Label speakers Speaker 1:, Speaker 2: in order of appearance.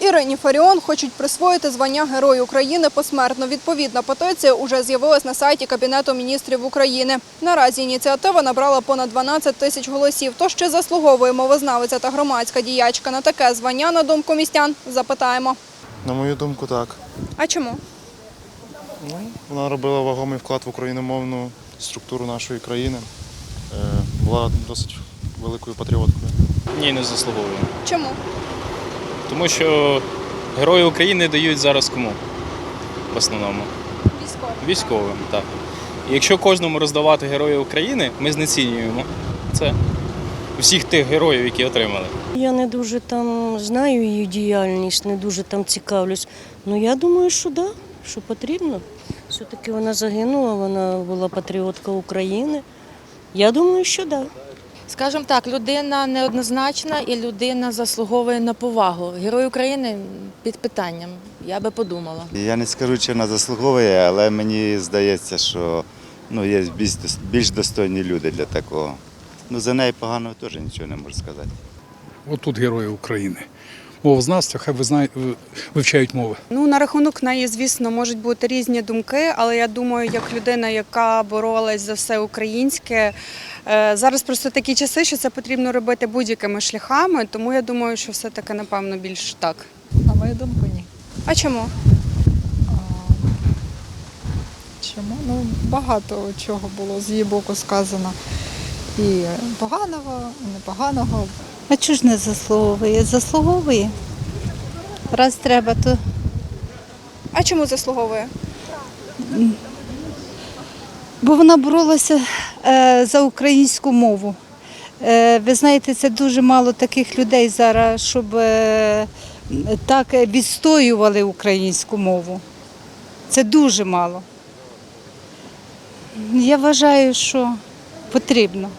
Speaker 1: Ірині Фаріон хочуть присвоїти звання Герой України посмертно. Відповідна петиція уже з'явилась на сайті Кабінету міністрів України. Наразі ініціатива набрала понад 12 тисяч голосів. Тож чи заслуговує мовознавиця та громадська діячка на таке звання, на думку містян, запитаємо.
Speaker 2: На мою думку, так.
Speaker 1: А чому?
Speaker 2: Ну, вона робила вагомий вклад в україномовну структуру нашої країни. Е, Була досить великою патріоткою.
Speaker 3: Ні, не заслуговує.
Speaker 1: Чому?
Speaker 3: Тому що герої України дають зараз кому? В основному.
Speaker 1: Військово.
Speaker 3: Військовим, так. І якщо кожному роздавати Героїв України, ми знецінюємо це всіх тих героїв, які отримали.
Speaker 4: Я не дуже там знаю її діяльність, не дуже там цікавлюсь. Ну я думаю, що да, що потрібно. Все-таки вона загинула, вона була патріотка України. Я думаю, що да.
Speaker 5: Скажімо так, людина неоднозначна і людина заслуговує на повагу. Герой України під питанням. Я би подумала.
Speaker 6: Я не скажу, чи вона заслуговує, але мені здається, що ну, є більш, більш достойні люди для такого. Ну, за неї поганого теж нічого не можу сказати.
Speaker 7: Отут герої України. Мовознавства, хай визнають, вивчають мови.
Speaker 8: Ну, на рахунок неї, звісно, можуть бути різні думки, але я думаю, як людина, яка боролась за все українське, е, зараз просто такі часи, що це потрібно робити будь-якими шляхами, тому я думаю, що все-таки, напевно, більш так.
Speaker 9: На мою думку, ні.
Speaker 1: А чому?
Speaker 9: Чому? Ну, багато чого було з її боку сказано. І поганого, і непоганого.
Speaker 10: А чого ж не заслуговує? Заслуговує. Раз треба, то
Speaker 1: А чому заслуговує?
Speaker 10: бо вона боролася е, за українську мову. Е, ви знаєте, це дуже мало таких людей зараз, щоб е, так відстоювали українську мову. Це дуже мало. Я вважаю, що потрібно.